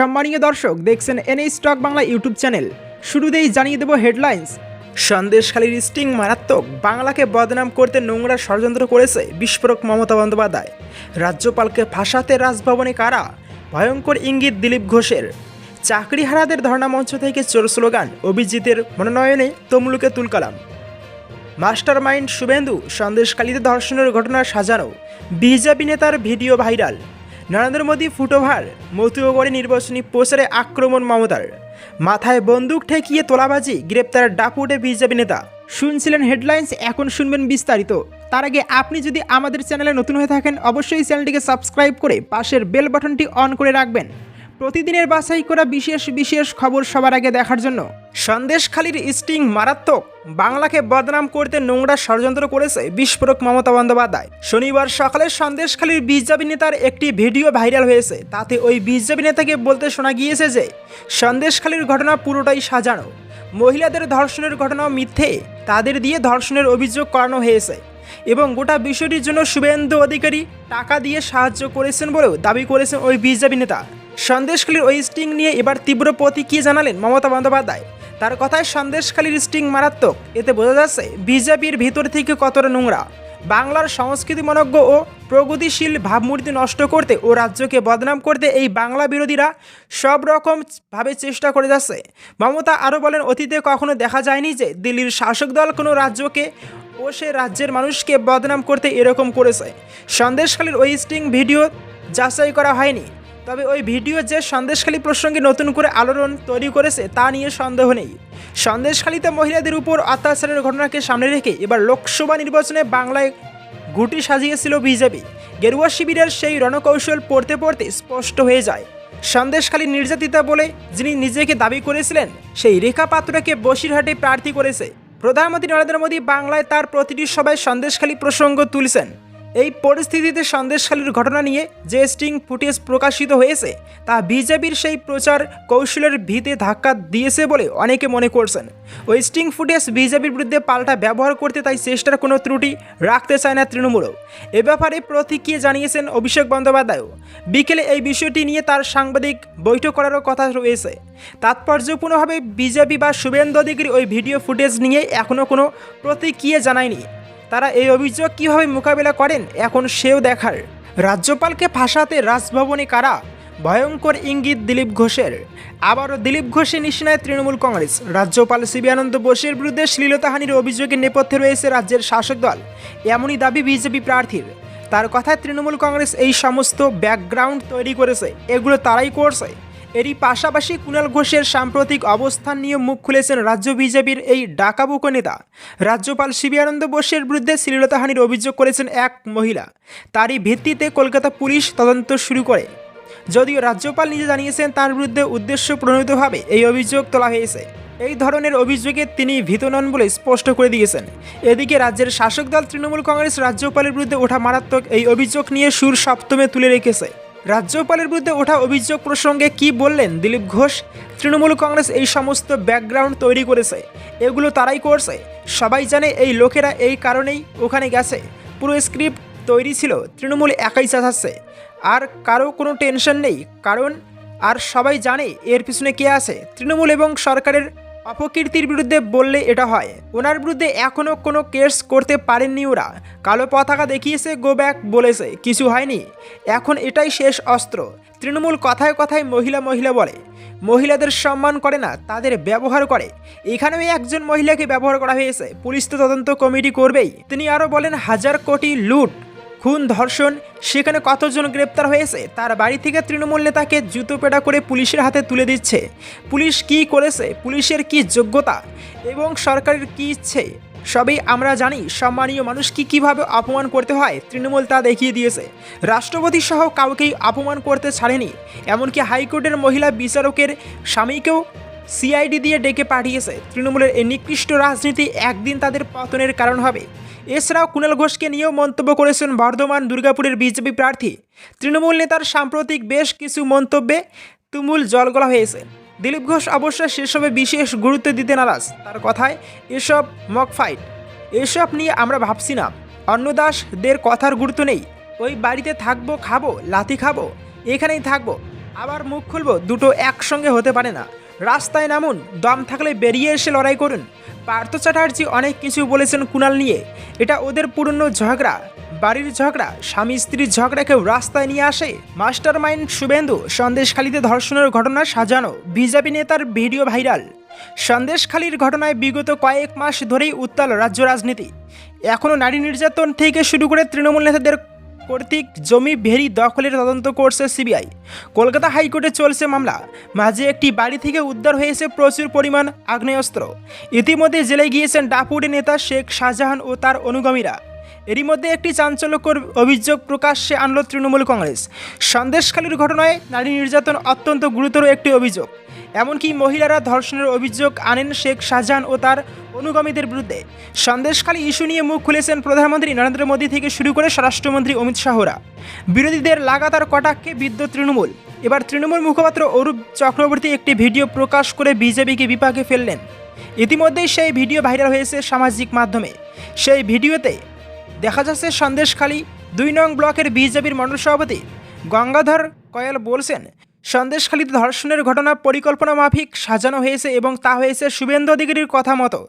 সম্মানীয় দর্শক, দেখছেন NA stock Bangla YouTube channel. শুরুতেই জানিয়ে দেব হেডলাইন্স। সন্দেশখালীর স্টিং মারাত্মক, বাংলাকে বদনাম করতে নোংরা ষড়যন্ত্র করেছে বিস্ফোরক মমতা বন্দ্যোপাধ্যায়। রাজ্যপালকে ফাঁসাতে রাজভবনে কারা? ভয়ঙ্কর ইঙ্গিত দিলীপ ঘোষের। চাকরিহারাদের ধর্ণা মঞ্চ থেকে চোর স্লোগান, অভিজিতের মনোনয়নে তমলুকে তুলকালাম মাস্টার মাইন্ড শুভেন্দু সন্দেশকালীতে ধর্ষণের ঘটনা সাজানো। বিজেপি নেতার ভিডিও ভাইরাল। নরেন্দ্র মোদী ফুটোভার মতুয়গড়ে নির্বাচনী প্রচারে আক্রমণ মমতার। মাথায় বন্দুক ঠেকিয়ে তোলাবাজি, গ্রেপ্তার ডাপুটে বিজেপি নেতা। শুনছিলেন হেডলাইন্স, এখন শুনবেন বিস্তারিত। তার আগে আপনি যদি আমাদের চ্যানেলে নতুন হয়ে থাকেন, অবশ্যই চ্যানেলটিকে সাবস্ক্রাইব করে পাশের বেল বাটনটি অন করে রাখবেন। প্রতিদিনের বাছাই করা বিশেষ বিশেষ খবর সবার আগে দেখার জন্য। সন্দেশখালীর স্টিং মারাত্মক। বাংলাকে বদনাম করতে নোংরা ষড়যন্ত্র করেছে বিস্ফোরক মমতা বন্দ্যোপাধ্যায়। শনিবার সকালে সন্দেশখালীর বিজেপি নেতার একটি ভিডিও ভাইরাল হয়েছে। তাতে ওই বিজেপি নেতাকে বলতে শোনা গিয়েছে যে, সন্দেশখালীর ঘটনা পুরোটাই সাজানো। মহিলাদের ধর্ষণের ঘটনাও মিথ্যে। তাদের দিয়ে ধর্ষণের অভিযোগ করানো হয়েছে। এবং গোটা বিষয়টির জন্য শুভেন্দু অধিকারী টাকা দিয়ে সাহায্য করেছেন বলেও দাবি করেছেন ওই বিজেপি নেতা সন্দেশখালীর ওই স্টিং নিয়ে এবার তীব্র প্রতিক্রিয়া জানালেন মমতা বন্দ্যোপাধ্যায়। তার কথায় সন্দেশখালীর স্টিং মারাত্মক। এতে বোঝা যাচ্ছে বিজেপির ভিতর থেকে কতটা নোংরা। বাংলার সংস্কৃতি মনজ্ঞ ও প্রগতিশীল ভাবমূর্তি নষ্ট করতে ও রাজ্যকে বদনাম করতে এই বাংলা বিরোধীরা সব রকম ভাবে চেষ্টা করে যাচ্ছে। মমতা আরও বলেন, অতীতে কখনো দেখা যায়নি যে দিল্লির শাসক দল কোনো রাজ্যকে ও সে রাজ্যের মানুষকে বদনাম করতে এরকম করেছে। সন্দেশখালীর ওই স্টিং ভিডিও যাচাই করা হয়নি। তবে ওই ভিডিও যে সন্দেশখালী প্রসঙ্গে নতুন করে আলোড়ন তৈরি করেছে, তা নিয়ে সন্দেহ নেই। সন্দেশখালীতে মহিলাদের উপর অত্যাচারের ঘটনাকে সামনে রেখে এবার লোকসভা নির্বাচনে বাংলায় গুটি সাজিয়েছিল বিজেপি। গেরুয়া শিবিরের সেই রণকৌশল পড়তে পড়তে স্পষ্ট হয়ে যায়। সন্দেশখালী নির্যাতিতা বলে যিনি নিজেকে দাবি করেছিলেন, সেই রেখা পাত্রকে বসিরহাটে প্রার্থী করেছে। প্রধানমন্ত্রী নরেন্দ্র মোদী বাংলায় তার প্রতিটি সভায় সন্দেশখালী প্রসঙ্গ তুলছেন। এই পরিস্থিতিতে সন্দেশখালীর ঘটনা নিয়ে যে স্টিং ফুটেজ প্রকাশিত হয়েছে, তা বিজেপির সেই প্রচার কৌশলের ভিতে ধাক্কা দিয়েছে বলে অনেকে মনে করছেন। ওই স্টিং ফুটেজ বিজেপির বিরুদ্ধে পাল্টা ব্যবহার করতে তাই চেষ্টার কোনো ত্রুটি রাখতে চায় না তৃণমূলও। এ ব্যাপারে প্রতিক্রিয়া জানিয়েছেন অভিষেক বন্দ্যোপাধ্যায়ও। বিকেলে এই বিষয়টি নিয়ে তার সাংবাদিক বৈঠক করারও কথা রয়েছে। তাৎপর্যপূর্ণভাবে বিজেপি বা শুভেন্দু অধিকারী ওই ভিডিও ফুটেজ নিয়ে এখনও কোনো প্রতিক্রিয়া জানায়নি। তারা এই অভিযোগ কীভাবে মোকাবিলা করেন, এখন সেও দেখার। রাজ্যপালকে ফাঁসাতে রাজভবনে কারা? ভয়ঙ্কর ইঙ্গিত দিলীপ ঘোষের। আবারও দিলীপ ঘোষের নিশানায় তৃণমূল কংগ্রেস। রাজ্যপাল সিবি আনন্দ বোসের বিরুদ্ধে শ্লীলতাহানির অভিযোগের নেপথ্যে রয়েছে রাজ্যের শাসক দল। এমনই দাবি বিজেপি প্রার্থীর। তার কথায় তৃণমূল কংগ্রেস এই সমস্ত ব্যাকগ্রাউন্ড তৈরি করেছে। এগুলো তারাই করছে। এরই পাশাপাশি কুণাল ঘোষের সাম্প্রতিক অবস্থান নিয়ে মুখ খুলেছেন রাজ্য বিজেপির এই ডাকাবুকো নেতা। রাজ্যপাল শিবিয়ানন্দ বোসের বিরুদ্ধে শ্লীলতাহানির অভিযোগ করেছেন এক মহিলা। তারই ভিত্তিতে কলকাতা পুলিশ তদন্ত শুরু করে। যদিও রাজ্যপাল নিজে জানিয়েছেন তার বিরুদ্ধে উদ্দেশ্য প্রণোদিতভাবে এই অভিযোগ তোলা হয়েছে। এই ধরনের অভিযোগে তিনি ভীত নন বলে স্পষ্ট করে দিয়েছেন। এদিকে রাজ্যের শাসক দল তৃণমূল কংগ্রেস রাজ্যপালের বিরুদ্ধে ওঠা মারাত্মক এই অভিযোগ নিয়ে সুর সপ্তমে তুলে রেখেছে। রাজ্যপালের বিরুদ্ধে ওঠা অভিযোগ প্রসঙ্গে কি বললেন দিলীপ ঘোষ? তৃণমূল কংগ্রেস এই সমস্ত ব্যাকগ্রাউন্ড তৈরি করেছে। এগুলো তারাই করছে। সবাই জানে এই লোকেরা এই কারণেই ওখানে গেছে। পুরো স্ক্রিপ্ট তৈরি ছিল, তৃণমূল একাই চাচাচ্ছে আর কারও কোনো টেনশন নেই, কারণ আর সবাই জানে এর পিছনে কে আছে। তৃণমূল এবং সরকারের অপকীর্তির বিরুদ্ধে বললে এটা হয়। ওনার বিরুদ্ধে এখনও কোনো কেস করতে পারেননি ওরা। কালো পতাকা দেখিয়েছে গো ব্যাক বলেছে, কিছু হয়নি। এখন এটাই শেষ অস্ত্র। তৃণমূল কথায় কথায় মহিলা মহিলা বলে, মহিলাদের সম্মান করে না, তাদের ব্যবহার করে। এখানেও একজন মহিলাকে ব্যবহার করা হয়েছে। পুলিশ তো তদন্ত কমিটি করবেই। তিনি আরও বলেন, হাজার কোটি লুট। খুন, ধর্ষণ, সেখানে কতজন গ্রেপ্তার হয়েছে, তার বাড়ি থেকে তৃণমূল নেতাকে জুতো পেটা করে পুলিশের হাতে তুলে দিচ্ছে। পুলিশ কি করেছে, পুলিশের কি যোগ্যতা, এবং সরকারের কি ইচ্ছে, সবই আমরা জানি। সম্মানীয় মানুষ মানুষকে কীভাবে অপমান করতে হয়, তৃণমূল তা দেখিয়ে দিয়েছে। রাষ্ট্রপতি সহ কাউকেই অপমান করতে ছাড়েনি, এমনকি হাইকোর্টের মহিলা বিচারকের স্বামীকেও সিআইডি দিয়ে ডেকে পাঠিয়েছে। তৃণমূলের এই নিকৃষ্ট রাজনীতি একদিন তাদের পতনের কারণ হবে। এছাড়াও কুণাল ঘোষকে নিয়েও মন্তব্য করেছেন বর্ধমান দুর্গাপুরের বিজেপি প্রার্থী। তৃণমূল নেতার সাম্প্রতিক বেশ কিছু মন্তব্যে তুমুল জলগলা হয়েছে। দিলীপ ঘোষ অবশ্য সেসবে বিশেষ গুরুত্ব দিতে নারাজ। তার কথায় এসব মক ফাইট। এসব নিয়ে আমরা ভাবছি না। অন্নদাসদের কথার গুরুত্ব নেই। ওই বাড়িতে থাকব, খাব, লাথি খাব, এখানেই থাকব। আবার মুখ খুলবো, দুটো একসঙ্গে হতে পারে না। রাস্তায় নামুন, দম থাকলে বেরিয়ে এসে লড়াই করুন। পার্থ চ্যাটার্জি অনেক কিছু বলেছেন কুণাল নিয়ে। এটা ওদের পুরনো ঝগড়া। বাড়ির ঝগড়া, স্বামী স্ত্রীর ঝগড়াকেও রাস্তায় নিয়ে আসে? মাস্টার মাইন্ড শুভেন্দু সন্দেশখালিতে ধর্ষণের ঘটনা সাজানো। বিজেপি নেতার ভিডিও ভাইরাল। সন্দেশখালির ঘটনায় বিগত কয়েক মাস ধরেই উত্তাল রাজ্য রাজনীতি। এখনও নারী নির্যাতন থেকে শুরু করে তৃণমূল নেতাদের কর্তৃক জমি ভেরি দখলের তদন্ত করছে সিবিআই। কলকাতা হাইকোর্টে চলছে মামলা। মাঝে একটি বাড়ি থেকে উদ্ধার হয়েছে প্রচুর পরিমাণ আগ্নেয়াস্ত্র। ইতিমধ্যে জেলে গিয়েছেন ডাপুরি নেতা শেখ শাহজাহান ও তার অনুগামীরা। এরই মধ্যে একটি চাঞ্চল্যকর অভিযোগ প্রকাশ্যে আনল তৃণমূল কংগ্রেস। সন্দেশখালীর ঘটনায় নারী নির্যাতন অত্যন্ত গুরুতর একটি অভিযোগ। এমনকি মহিলারা ধর্ষণের অভিযোগ আনেন শেখ শাহজাহান ও তার অনুগামীদের বিরুদ্ধে। সন্দেশখালী ইস্যু নিয়ে মুখ খুলেছেন প্রধানমন্ত্রী নরেন্দ্র মোদী থেকে শুরু করে স্বরাষ্ট্রমন্ত্রী অমিত শাহরা। বিরোধীদের লাগাতার কটাক্ষে বিদ্য তৃণমূল। এবার তৃণমূল মুখপাত্র অরূপ চক্রবর্তী একটি ভিডিও প্রকাশ করে বিজেপিকে বিপাকে ফেললেন। ইতিমধ্যেই সেই ভিডিও ভাইরাল হয়েছে সামাজিক মাধ্যমে। সেই ভিডিওতে দেখা যাচ্ছে সন্দেশখালী দুই নং ব্লকের বিজেপির মণ্ডল সভাপতি গঙ্গাধর কয়াল বলছেন সন্দেশখালীতে ধর্ষণের ঘটনা পরিকল্পনা মাফিক সাজানো হয়েছে এবং তা হয়েছে শুভেন্দু অধিকারীর কথা মতো।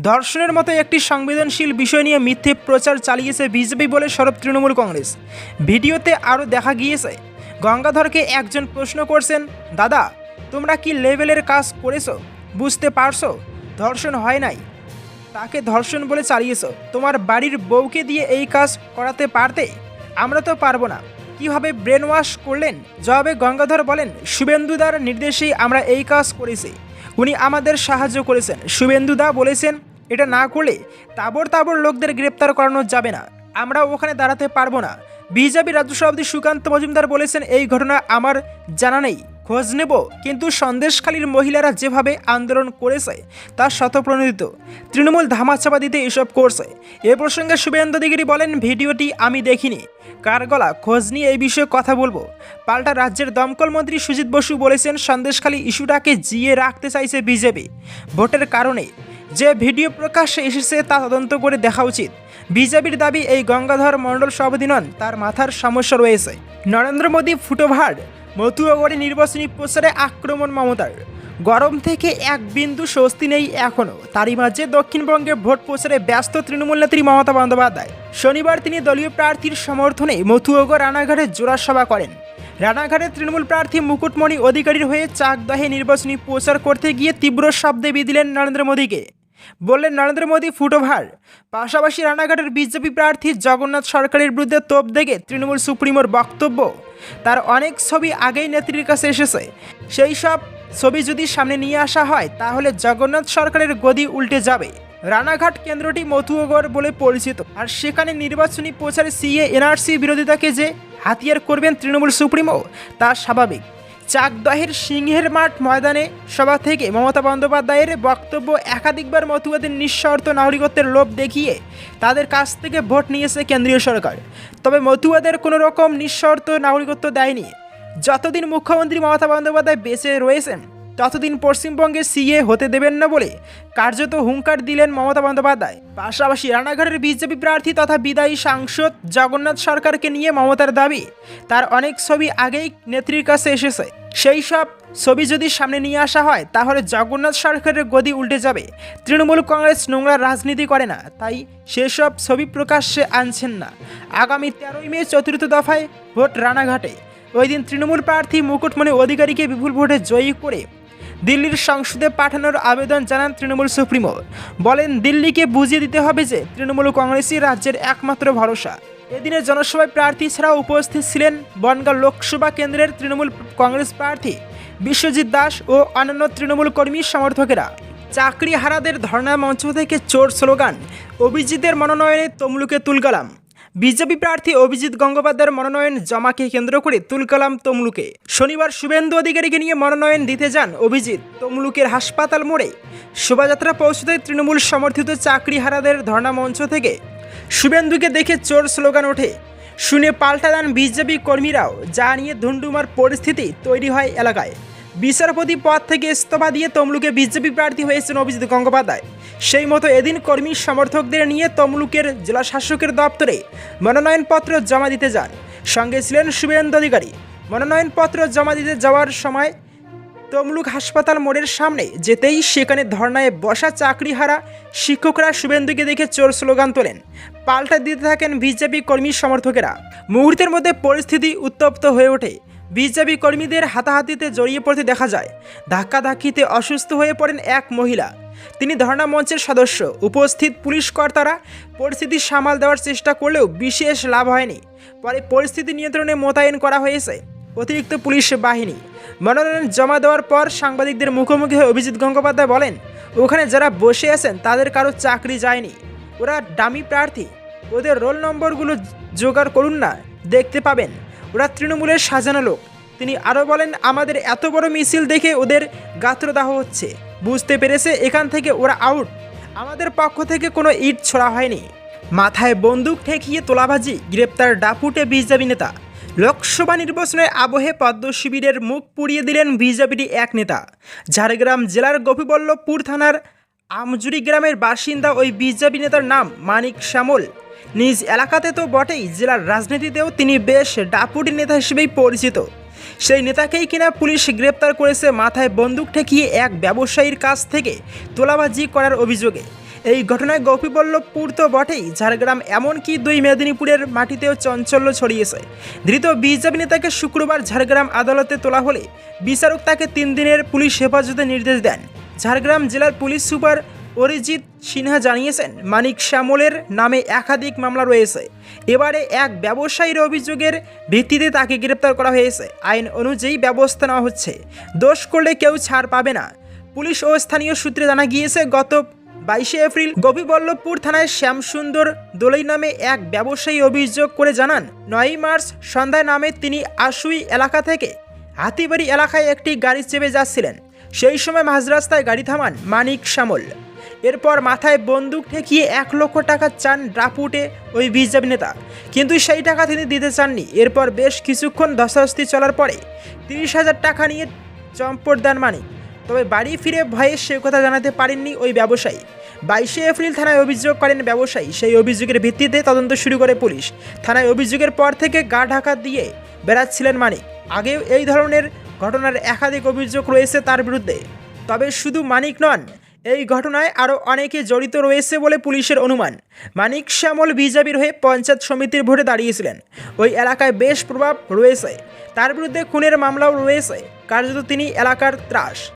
ধর্ষণের মতো একটি সংবেদনশীল বিষয় নিয়ে মিথ্যে প্রচার চালিয়েছে বিজেপি বলে সরব তৃণমূল কংগ্রেস। ভিডিওতে আরও দেখা গিয়েছে, গঙ্গাধরকে একজন প্রশ্ন করছেন, দাদা, তোমরা কি লেভেলের কাজ করেছ? বুঝতে পারছ? ধর্ষণ হয় নাই। তাকে ধর্ষণ বলে চালিয়েছ। তোমার বাড়ির বউকে দিয়ে এই কাজ করাতে পারতে? আমরা তো পারব না। কীভাবে ব্রেন ওয়াশ করলেন? জবাবে গঙ্গাধর বলেন, শুভেন্দুদার নির্দেশেই আমরা এই কাজ করেছি। উনি আমাদের সাহায্য করেছেন। শুভেন্দুদা বলেছেন, এটা না করলে তাবর তাবর লোকদের গ্রেপ্তার করানো যাবে না। আমরা ওখানে দাঁড়াতে পারব না। বিজেপি রাজ্য সভাপতি সুকান্ত মজুমদার বলেছেন, এই ঘটনা আমার জানা নেই। খোঁজ নেব, কিন্তু সন্দেশখালীর মহিলারা যেভাবে আন্দোলন করেছে তা শতপ্রণোদিত তৃণমূল ধামাচাপা দিতে এসব করছে। এ প্রসঙ্গে শুভেন্দু দিগিরি বলেন, ভিডিওটি আমি দেখিনি। কার গলা? খোঁজ নিয়ে এই বিষয়ে কথা বলব। পাল্টা রাজ্যের দমকল মন্ত্রী সুজিত বসু বলেছেন, সন্দেশখালী ইস্যুটাকে জিয়ে রাখতে চাইছে বিজেপি। ভোটের কারণে যে ভিডিও প্রকাশ্যে এসেছে তা তদন্ত করে দেখা উচিত। বিজেপির দাবি, এই গঙ্গাধর মণ্ডল সভাপতি নন, তার মাথার সমস্যা রয়েছে। নরেন্দ্র মোদী ফুটোভার মতুয়াগড়ে নির্বাচনী প্রচারে আক্রমণ মমতার। গরম থেকে এক বিন্দু স্বস্তি নেই এখনও তারই মাঝে দক্ষিণবঙ্গে ভোট প্রচারে ব্যস্ত তৃণমূল নেত্রী মমতা বন্দ্যোপাধ্যায়। শনিবার তিনি দলীয় প্রার্থীর সমর্থনে মতুয়াগড় রানাঘাটে জোড়া সভা করেন। রানাঘাটে তৃণমূল প্রার্থী মুকুটমণি অধিকারীর হয়ে চাকদহে নির্বাচনী প্রচার করতে গিয়ে তীব্র শব্দে বিদিলেন নরেন্দ্র মোদীকে। বললেন, নরেন্দ্র মোদী ফুটোভার পাশাপাশি রানাঘাটের বিজেপি প্রার্থী জগন্নাথ সরকারের বিরুদ্ধে তোপ দেখে তৃণমূল সুপ্রিমোর বক্তব্য তার অনেক ছবি আগেই নেত্রীর কাছে এসেছে। সেই সব ছবি যদি সামনে নিয়ে আসা হয়, তাহলে জগন্নাথ সরকারের গদি উল্টে যাবে। রানাঘাট কেন্দ্রটি মথুয়াগড় বলে পরিচিত। আর সেখানে নির্বাচনী প্রচারে সিএ, এনআরসি বিরোধিতাকে যে হাতিয়ার করবেন তৃণমূল সুপ্রিমো, তা স্বাভাবিক। চাকদহের সিংহের মাঠ ময়দানে সভা থেকে মমতা বন্দ্যোপাধ্যায়ের বক্তব্য একাধিকবার মতুয়াদের নিঃশর্ত নাগরিকত্বের লোভ দেখিয়ে তাদের কাছ থেকে ভোট নিয়েছে কেন্দ্রীয় সরকার। তবে মতুয়াদের কোনো রকম নিঃশর্ত নাগরিকত্ব দেয়নি। যতদিন মুখ্যমন্ত্রী মমতা বন্দ্যোপাধ্যায় বেঁচে রয়েছেন ততদিন পশ্চিমবঙ্গে সিএ হতে দেবেন না বলে কার্যত হুঙ্কার দিলেন মমতা বন্দ্যোপাধ্যায়। পাশাপাশি রানাঘাটের বিজেপি প্রার্থী তথা বিদায়ী সাংসদ জগন্নাথ সরকারকে নিয়ে মমতার দাবি, তার অনেক ছবি আগেই নেত্রীর কাছে এসেছে। সেই সব ছবি যদি সামনে নিয়ে আসা হয়, তাহলে জগন্নাথ সরকারের গদি উল্টে যাবে। তৃণমূল কংগ্রেস নোংরা রাজনীতি করে না, তাই সেসব ছবি প্রকাশ্যে আনছেন না। আগামী তেরোই মে চতুর্থ দফায় ভোট রানাঘাটে। ওই দিন তৃণমূল প্রার্থী মুকুটমণি অধিকারীকে বিপুল ভোটে জয়ী করে দিল্লির সংসদে পাঠানোর আবেদন জানান তৃণমূল সুপ্রিমো। বলেন, দিল্লিকে বুঝিয়ে দিতে হবে যে তৃণমূল কংগ্রেসই রাজ্যের একমাত্র ভরসা। এদিনের জনসভায় প্রার্থী ছাড়াও উপস্থিত ছিলেন বনগাঁ লোকসভা কেন্দ্রের তৃণমূল কংগ্রেস প্রার্থী বিশ্বজিৎ দাস ও অন্যান্য তৃণমূল কর্মী সমর্থকেরা। চাকরি হারাদের ধর্ণা মঞ্চ থেকে চোর স্লোগান, অভিজিতের মনোনয়নে তমলুকে তুলকালাম বিজেপি প্রার্থী অভিজিৎ গঙ্গোপাধ্যায়ের মনোনয়ন জমাকে কেন্দ্র করে তুলকালাম তমলুকে। শনিবার শুভেন্দু অধিকারীকে নিয়ে মনোনয়ন দিতে যান অভিজিৎ। তমলুকের হাসপাতাল মোড়ে শোভাযাত্রা পৌঁছতে তৃণমূল সমর্থিত চাকরিহারাদের ধর্ণা মঞ্চ থেকে শুভেন্দুকে দেখে চোর স্লোগান ওঠে। শুনে পাল্টা দেন বিজেপি কর্মীরাও, যা নিয়ে ধুন্ডুমার পরিস্থিতি তৈরি হয় এলাকায়। বিচারপতি পদ থেকে ইস্তফা দিয়ে তমলুকে বিজেপি প্রার্থী হয়েছেন অভিজিৎ গঙ্গোপাধ্যায়। সেই মতো এদিন কর্মী সমর্থকদের নিয়ে তমলুকের জেলা শাসকের দপ্তরে মনোনয়নপত্র জমা দিতে যান। সঙ্গে ছিলেন শুভেন্দু অধিকারী। মনোনয়নপত্র জমা দিতে যাওয়ার সময় তমলুক হাসপাতাল মোড়ের সামনে যেতেই সেখানে ধর্নায় বসা চাকরিহারা শিক্ষকরা শুভেন্দুকে দেখে চোর স্লোগান তোলেন। পাল্টা দিতে থাকেন বিজেপি কর্মী সমর্থকেরা। মুহূর্তের মধ্যে পরিস্থিতি উত্তপ্ত হয়ে ওঠে। বিজেপি কর্মীদের হাতাহাতিতে জড়িয়ে পড়তে দেখা যায়। ধাক্কাধাক্কিতে অসুস্থ হয়ে পড়েন এক মহিলা। তিনি ধর্ণা মঞ্চের সদস্য। উপস্থিত পুলিশ কর্তারা পরিস্থিতি সামাল দেওয়ার চেষ্টা করলেও বিশেষ লাভ হয়নি। পরে পরিস্থিতি নিয়ন্ত্রণে মোতায়েন করা হয়েছে। অতিরিক্ত পুলিশ বাহিনী। মনোনয়ন জমা দেওয়ার পর সাংবাদিকদের মুখোমুখি হয়ে অভিজিৎ গঙ্গোপাধ্যায় বলেন, ওখানে যারা বসে আছেন, তাদের কারও চাকরি যায়নি। ওরা ডামি প্রার্থী। ওদের রোল নম্বরগুলো জোগাড় করুন না, দেখতে পাবেন। ওরা তৃণমূলের সাজানো লোক। তিনি আরও বলেন, আমাদের এত বড় মিছিল দেখে ওদের গাত্রদাহ হচ্ছে। বুঝতে পেরেছে এখান থেকে ওরা আউট। আমাদের পক্ষ থেকে কোনো ইট ছোড়া হয়নি। মাথায় বন্দুক ঠেকিয়ে তোলাবাজি, গ্রেপ্তার ডাপুটে বিজেপি নেতা। লোকসভা নির্বাচনের আবহে পদ্ম শিবিরের মুখ পুড়িয়ে দিলেন বিজেপির এক নেতা। ঝাড়গ্রাম জেলার গোপীবল্লভপুর থানার আমজুরি গ্রামের বাসিন্দা ওই বিজেপি নেতার নাম মানিক শ্যামল। নিজ এলাকাতে তো বটেই, জেলার রাজনীতিতেও তিনি বেশ ডাপুটি নেতা হিসেবেই পরিচিত। সেই নেতাকেই কিনা পুলিশ গ্রেপ্তার করেছে মাথায় বন্দুক ঠেকিয়ে এক ব্যবসায়ীর কাছ থেকে তোলাবাজি করার অভিযোগে। এই ঘটনায় গোপীবল্লভপুর তো বটেই, ঝাড়গ্রাম এমনকি দুই মেদিনীপুরের মাটিতেও চঞ্চল্য ছড়িয়েছে। ধৃত বিজেপি নেতাকে শুক্রবার ঝাড়গ্রাম আদালতে তোলা হলে বিচারক তাকে তিন দিনের পুলিশ হেফাজতে নির্দেশ দেন। ঝাড়গ্রাম জেলার পুলিশ সুপার অরিজিৎ সিনহা জানিয়েছেন, মানিক শ্যামলের নামে একাধিক মামলা রয়েছে। এবারে এক ব্যবসায়ীর অভিযোগের ভিত্তিতে তাকে গ্রেপ্তার করা হয়েছে। আইন অনুযায়ী ব্যবস্থা নেওয়া হচ্ছে। দোষ করলে কেউ ছাড় পাবে না। পুলিশ ও স্থানীয় সূত্রে জানা গিয়েছে, গত বাইশে এপ্রিল গোপীবল্লভপুর থানায় শ্যামসুন্দর দোলই নামে এক ব্যবসায়ী অভিযোগ করে জানান, নয়ই মার্চ সন্ধ্যায় নামে তিনি আশুই এলাকা থেকে হাতিবাড়ি এলাকায় একটি গাড়ি চেপে যাচ্ছিলেন। সেই সময় মাঝ রাস্তায় গাড়ি থামান মানিক শ্যামল। এরপর মাথায় বন্দুক ঠেকিয়ে এক লক্ষ টাকা চান ড্রাপুটে ওই বিজেপি নেতা। কিন্তু সেই টাকা তিনি দিতে চাননি। এরপর বেশ কিছুক্ষণ ধস্তাধস্তি চলার পরে তিরিশ হাজার টাকা নিয়ে চম্পট দেন মানিক। তবে বাড়ি ফিরে ভয়ে সে কথা জানাতে পারেননি ওই ব্যবসায়ী। বাইশে এপ্রিল থানায় অভিযোগ করেন ব্যবসায়ী। সেই অভিযোগের ভিত্তিতে তদন্ত শুরু করে পুলিশ। থানায় অভিযোগের পর থেকে গা ঢাকা দিয়ে বেড়াচ্ছিলেন মানিক। আগেও এই ধরনের ঘটনার একাধিক অভিযোগ রয়েছে তার বিরুদ্ধে। তবে শুধু মানিক নন এই ঘটনায় আরও অনেকে জড়িত রয়েছে বলে পুলিশের অনুমান। মানিক শ্যামল বিজেপির হয়ে পঞ্চায়েত সমিতির ভোটে দাঁড়িয়েছিলেন। ওই এলাকায় বেশ প্রভাব রয়েছে। তার বিরুদ্ধে খুনের মামলাও রয়েছে। কার্যত তিনি এলাকার ত্রাস।